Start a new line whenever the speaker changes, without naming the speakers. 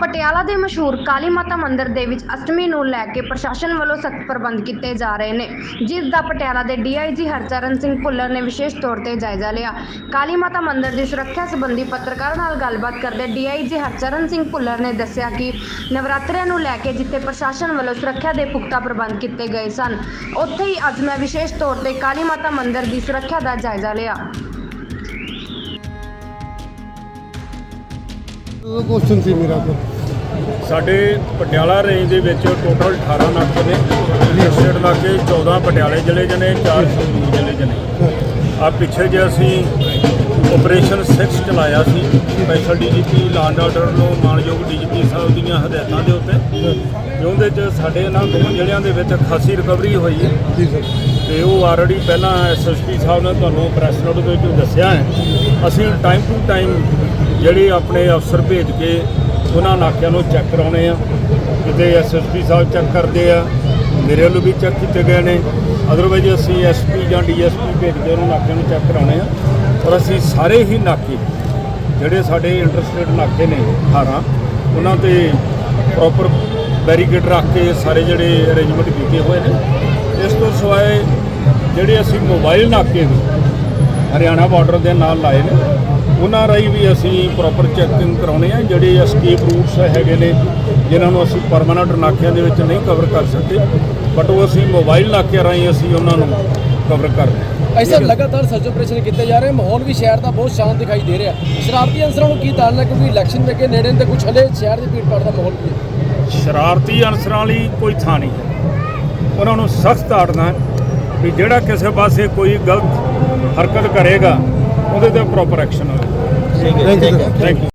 ਪਟਿਆਲਾ ਦੇ ਮਸ਼ਹੂਰ ਕਾਲੀ ਮਾਤਾ ਮੰਦਿਰ ਦੇ ਵਿੱਚ ਅਸ਼ਟਮੀ ਨੂੰ ਲੈ ਕੇ ਪ੍ਰਸ਼ਾਸਨ ਵੱਲੋਂ ਸਖਤ ਪ੍ਰਬੰਧ ਕੀਤੇ ਜਾ ਰਹੇ ਨੇ, ਜਿਸ ਦਾ ਪਟਿਆਲਾ ਦੇ ਡੀਆਈਜੀ ਹਰਚਰਨ ਸਿੰਘ ਭੁੱਲਰ ਨੇ ਵਿਸ਼ੇਸ਼ ਤੌਰ ਤੇ ਜਾਇਜ਼ਾ ਲਿਆ। ਕਾਲੀ ਮਾਤਾ ਮੰਦਿਰ ਦੀ ਸੁਰੱਖਿਆ ਸੰਬੰਧੀ ਪੱਤਰਕਾਰਾਂ ਨਾਲ ਗੱਲਬਾਤ ਕਰਦੇ ਡੀਆਈਜੀ ਹਰਚਰਨ ਸਿੰਘ ਭੁੱਲਰ ਨੇ ਦੱਸਿਆ ਕਿ ਨਵਰਾਤਰਿਆਂ ਨੂੰ ਲੈ ਕੇ ਜਿੱਥੇ ਪ੍ਰਸ਼ਾਸਨ ਵੱਲੋਂ ਸੁਰੱਖਿਆ ਦੇ ਪੁਖਤਾ ਪ੍ਰਬੰਧ ਕੀਤੇ ਗਏ ਸਨ, ਉੱਥੇ ਹੀ ਅੱਜ ਮੈਂ ਵਿਸ਼ੇਸ਼ ਤੌਰ ਤੇ ਕਾਲੀ ਮਾਤਾ ਮੰਦਿਰ ਦੀ ਸੁਰੱਖਿਆ ਦਾ ਜਾਇਜ਼ਾ ਲਿਆ।
ਕੁਐਸਚਨ ਸੀ ਮੇਰਾ
ਸਾਡੇ ਪਟਿਆਲਾ ਰੇਂਜ ਦੇ ਵਿੱਚ ਟੋਟਲ 18 ਨਾਕੇ ਨੇ। ਸਟੇਟ ਲਾਗੇ 14 ਪਟਿਆਲੇ ਜ਼ਿਲ੍ਹੇ 'ਚ ਨੇ 4 ਸੰਗਰੂਰ ਜ਼ਿਲ੍ਹੇ 'ਚ ਨੇ ਆ ਪਿੱਛੇ ਜੇ ਅਸੀਂ ਆਪਰੇਸ਼ਨ 6 ਚਲਾਇਆ ਸੀ special DGP law and order ਨੂੰ ਮਾਨਯੋਗ ਡੀਜੀਪੀ ਸਾਹਿਬ ਦੀਆਂ ਹਦਾਇਤਾਂ ਦੇ ਉੱਤੇ। ਉਹਦੇ 'ਚ ਸਾਡੇ ਇਹਨਾਂ ਦੋਵਾਂ ਜ਼ਿਲ੍ਹਿਆਂ ਦੇ ਵਿੱਚ ਖਾਸੀ ਰਿਕਵਰੀ ਹੋਈ ਹੈ। ਤੇ ਉਹ ਆਲਰੇਡੀ ਪਹਿਲਾਂ ਐਸਐਸਪੀ ਸਾਹਿਬ ਨੇ ਤੁਹਾਨੂੰ ਪ੍ਰੈਸ ਨੋਟ ਦੇ ਵਿੱਚ ਦੱਸਿਆ ਹੈ। ਅਸੀਂ ਟਾਈਮ ਟੂ ਟਾਈਮ ਜਿਹੜੇ ਆਪਣੇ ਅਫਸਰ ਭੇਜ ਕੇ ਉਹਨਾਂ ਨਾਕਿਆਂ ਨੂੰ ਚੈੱਕ ਕਰਾਉਣੇ ਆ, ਕਿਤੇ ਐਸਐਸਪੀ ਸਾਹਿਬ ਚੈੱਕ ਕਰਦੇ ਆ, ਮੇਰੇ ਵੱਲੋਂ ਵੀ ਚੈੱਕ ਕੀਤੇ ਗਏ ਨੇ। ਅਦਰਵਾਈਜ਼ ਅਸੀਂ ਐਸਪੀ ਜਾਂ ਡੀਐਸਪੀ ਭੇਜ ਕੇ ਉਹਨਾਂ ਨਾਕਿਆਂ ਨੂੰ ਚੈੱਕ ਕਰਾਉਣੇ ਆ। ਔਰ ਅਸੀਂ ਸਾਰੇ ਹੀ ਨਾਕੇ, ਜਿਹੜੇ ਸਾਡੇ ਇੰਟਰਸਟੇਟ ਨਾਕੇ ਨੇ 18 ਉਹਨਾਂ ਤੇ ਪ੍ਰੋਪਰ ਬੈਰੀਕੇਡ ਰੱਖ ਕੇ ਸਾਰੇ ਜਿਹੜੇ ਅਰੇਂਜਮੈਂਟ ਕੀਤੇ ਹੋਏ ਨੇ। ਇਸ ਤੋਂ ਸਿਵਾਏ ਜਿਹੜੇ ਅਸੀਂ ਮੋਬਾਈਲ ਨਾਕੇ ਵੀ ਹਰਿਆਣਾ ਬਾਰਡਰ ਦੇ ਨਾਲ ਲਾਏ ਨੇ ਉਹਨਾਂ ਰਾਹੀਂ ਵੀ ਅਸੀਂ ਪ੍ਰੋਪਰ ਚੈਕਿੰਗ ਕਰਾਉਣੇ ਆ ਜਿਹੜੇ ਐਸਕੇਪ ਰੂਟਸ ਹੈਗੇ ਨੇ ਜਿਨ੍ਹਾਂ ਨੂੰ ਅਸੀਂ ਪਰਮਾਨੈਂਟ ਨਾਕਿਆਂ ਦੇ ਵਿੱਚ ਨਹੀਂ ਕਵਰ ਕਰ ਸਕਦੇ ਬਟ ਉਹ ਅਸੀਂ ਮੋਬਾਈਲ ਨਾਕਿਆਂ ਰਾਹੀਂ ਅਸੀਂ ਉਹਨਾਂ ਨੂੰ ਕਵਰ ਕਰ ਰਹੇ
ਐਸਾ ਲਗਾਤਾਰ ਸਰਚ ਆਪਰੇਸ਼ਨ ਕੀਤੇ ਜਾ ਰਹੇ ਮਾਹੌਲ ਵੀ ਸ਼ਹਿਰ ਦਾ ਬਹੁਤ ਸ਼ਾਂਤ ਦਿਖਾਈ ਦੇ ਰਿਹਾ। ਸ਼ਰਾਰਤੀ ਅਨਸਰਾਂ ਨੂੰ ਕੀ ਤਾੜਨਾ ਕਿਉਂਕਿ ਇਲੈਕਸ਼ਨ ਦੇ ਕੇ ਨੇੜੇ ਨੇ ਤੇ ਕੁਝ ਹਲੇ ਸ਼ਹਿਰ ਦੀ ਭੀੜ ਭਾੜ ਦਾ ਮਾਹੌਲ ਵੀ ਹੈ।
ਸ਼ਰਾਰਤੀ ਅਨਸਰਾਂ ਲਈ ਕੋਈ ਥਾਂ ਨਹੀਂ ਹੈ। ਉਹਨਾਂ ਨੂੰ ਸਖਤ ਆੜਨਾ ਹੈ ਵੀ ਜਿਹੜਾ ਕਿਸੇ ਪਾਸੇ ਕੋਈ ਗਲਤ ਹਰਕਤ ਕਰੇਗਾ ਉਹਦੇ ਤੇ ਪ੍ਰੋਪਰ ਐਕਸ਼ਨ ਹੋਵੇ
ਯੂ ਸਰ
ਥੈਂਕ ਯੂ